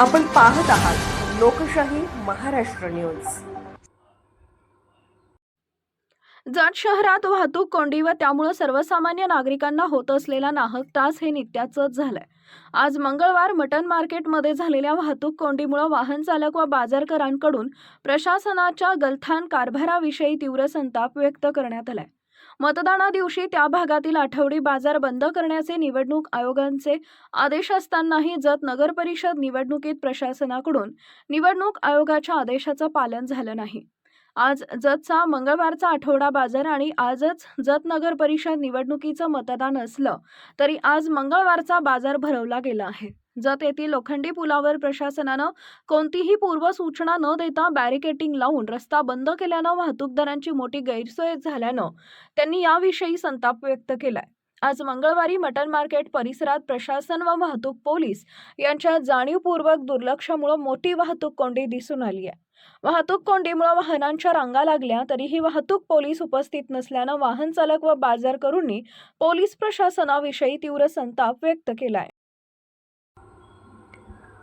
आपण पाहत आहात लोकशाही महाराष्ट्र न्यूज. जत शहरात वाहतूक कोंडी व त्यामुळं सर्वसामान्य नागरिकांना होत असलेला नाहक त्रास हे नित्याचंच झालंय. आज मंगळवार मटन मार्केटमध्ये झालेल्या वाहतूक कोंडीमुळे वाहन चालक व बाजारकरांकडून प्रशासनाच्या गलथान कारभाराविषयी तीव्र संताप व्यक्त करण्यात आलाय. मतदाना दिवशी त्या भागातील आठवडी बाजार बंद करण्याचे निवडणूक आयोगांचे आदेश असतानाही जत नगर परिषद निवडणुकीत प्रशासनाकडून निवडणूक आयोगाच्या आदेशाचं पालन झालं नाही. आज जतचा मंगळवारचा आठवडा बाजार आणि आजच जत नगर परिषद निवडणुकीचं मतदान असलं तरी आज मंगळवारचा बाजार भरवला गेला आहे. जत येथील लोखंडी पुलावर प्रशासनानं कोणतीही पूर्वसूचना न देता बॅरिकेटिंग लावून रस्ता बंद केल्यानं वाहतूकदारांची मोठी गैरसोय झाल्यानं त्यांनी याविषयी संताप व्यक्त केलाय. आज मंगळवारी मटन मार्केट परिसरात प्रशासन व वाहतूक पोलीस यांच्या जाणीवपूर्वक दुर्लक्षामुळे मोठी वाहतूक कोंडी दिसून आली आहे. वाहतूक कोंडीमुळे वाहनांच्या रांगा लागल्या तरीही वाहतूक पोलीस उपस्थित नसल्यानं वाहन चालक व बाजारकरूंनी पोलीस प्रशासनाविषयी तीव्र संताप व्यक्त केलाय.